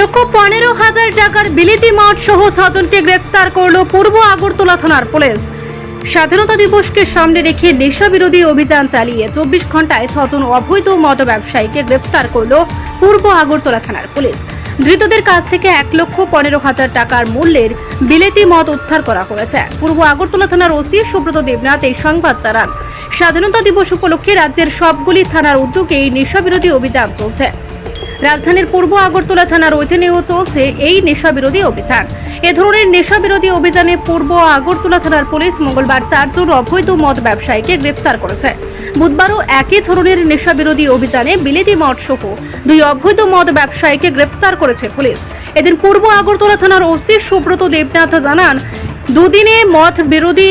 লক্ষ পনেরো হাজার টাকার বিলিতি মঠ সহ ছজনকে গ্রেফতার করল পূর্ব আগরতলা থানার পুলিশ। স্বাধীনতা দিবসকে সামনে রেখে নেশা বিরোধী অভিযান চালিয়ে চব্বিশ ঘন্টায় ছজন অবৈধ মদ ব্যবসায়ীকে গ্রেফতার করল পূর্ব আগরতলা থানার পুলিশ। ধৃতদের কাছ থেকে এক লক্ষ পনেরো হাজার টাকার মূল্যের বিলেতি মদ উদ্ধার করা হয়েছে। পূর্ব আগরতলা থানার ওসি সুব্রত দেবনাথ এই সংবাদ জানান। স্বাধীনতা দিবস উপলক্ষে রাজ্যের সবগুলি থানার উদ্যোগে এই নেশা বিরোধী অভিযান চলছে। রাজধানীর পূর্ব আগরতলা থানার অধীনেও চলছে এই নেশা বিরোধী অভিযান। এ ধরনের নেশা বিরোধী অভিযানে পূর্ব আগরতলা থানার পুলিশ মঙ্গলবার চারজন অবৈধ মদ ব্যবসায়ীকে গ্রেফতার করেছে। বুধবারও একই ধরনের নেশা বিরোধী অভিযানে বিলেতি মদ সহ দুই অবৈধ মদ ব্যবসায়ীকে গ্রেফতার করেছে পুলিশ। এদিন পূর্ব আগরতলা থানার ওসি সুব্রত দেবনাথ জানান, দুদিনে মদ বিরোধী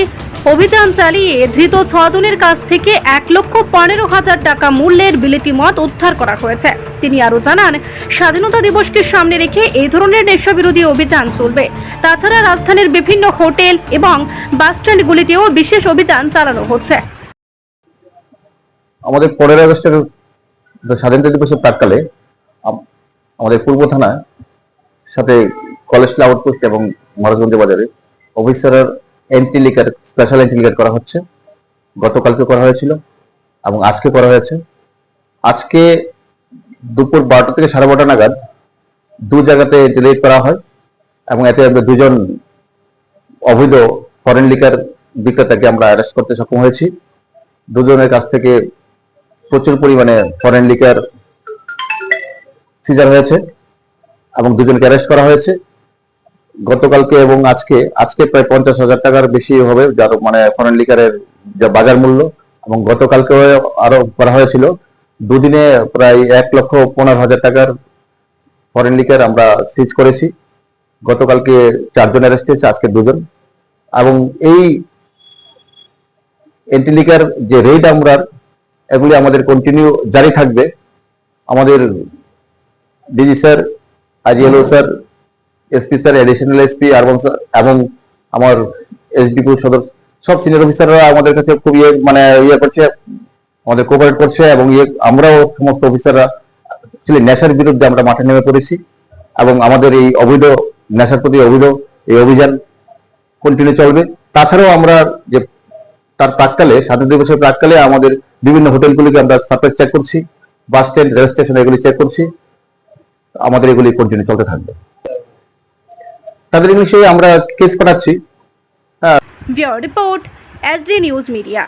অভিযান চালিয়ে ধৃত ছজনের কাছ থেকে এক লক্ষ পনেরো হাজার টাকা মূল্যের বিলেতি মদ উদ্ধার করা হয়েছে। তিনি আরও জানান, স্বাধীনতা দিবসকে সামনে রেখে এই ধরনের নেশা বিরোধী অভিযান চলবে। তাছাড়া রাজধানীর বিভিন্ন হোটেল এবং বাসস্ট্যান্ডগুলিতেও বিশেষ অভিযান চালানো হচ্ছে। আমাদের পনেরো আগস্টের স্বাধীনতা দিবসের প্রাককালে আমাদের পূর্ব থানায় সাথে কলেজ আউটপোস্ট এবং মহারাজগঞ্জ বাজারে অফিসারের anti liquor special anti liquor করা হচ্ছে। গতকালকে করা হয়েছিল এবং আজকে করা হয়েছে। আজকে দুপুর বারোটা থেকে সাড়ে বারোটা নাগাদ দু জায়গাতে রেড করা হয় এবং এতে আমরা দুজন অবৈধ ফরেন লিকার বিক্রেতাকে আমরা অ্যারেস্ট করতে সক্ষম হয়েছি। দুজনের কাছ থেকে প্রচুর পরিমাণে ফরেন লিকার সিজার হয়েছে এবং দুজনকে অ্যারেস্ট করা হয়েছে। গতকালকে এবং আজকে আজকে প্রায় পঞ্চাশ হাজার টাকার বেশি হবে যার মানে ফরেন লিকারের যা বাজার মূল্য। এবং গতকালকে আরও করা হয়েছিল। দুদিনে প্রায় এক লক্ষ পনেরো হাজার টাকার ফরেন লিকার আমরা সিজ করেছি। গতকালকে চারজন অ্যারেস্ট হয়েছে, আজকে দুজন। এবং এই এন্টিলিকার যে রেড আমরা, এগুলি আমাদের কন্টিনিউ জারি থাকবে। আমাদের DG sir আইজিএলও sir SP sir additional SP এবং আমার এসডিপি সদর, সব সিনিয়র অফিসাররা আমাদের কাছে খুব ইয়ে মানে ইয়ে করছে, আমাদের কোপারেট করছে এবং ইয়ে আমরাও সমস্ত অফিসাররা অ্যাকচুয়ালি নেশার বিরুদ্ধে আমরা মাঠে নেমে পড়েছি এবং আমাদের এই অবৈধ, নেশার প্রতি অবৈধ এই অভিযান কন্টিনিউ চলবে। তাছাড়াও আমরা যে, তার প্রাককালে স্বাধীন দিবসের প্রাককালে আমাদের বিভিন্ন হোটেলগুলিকে আমরা সাপ্লাই চেক করছি বাস স্ট্যান্ড রেল স্টেশন এগুলি চেক করছি, আমাদের এগুলি কন্টিনিউ চলতে থাকবে। তাদের ইংলিশে আমরা কেস করাচ্ছি। Bureau report SD news media.